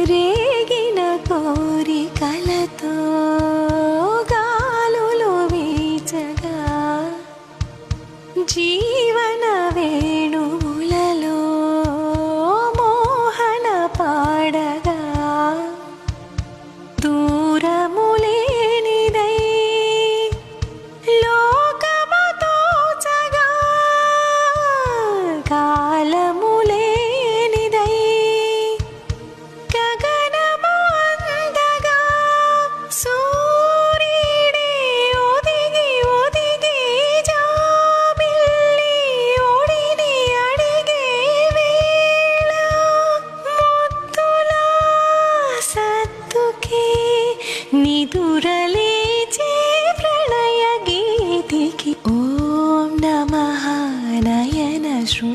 రేగిన కోరికలతో గాలులు వీచగా జీవనవే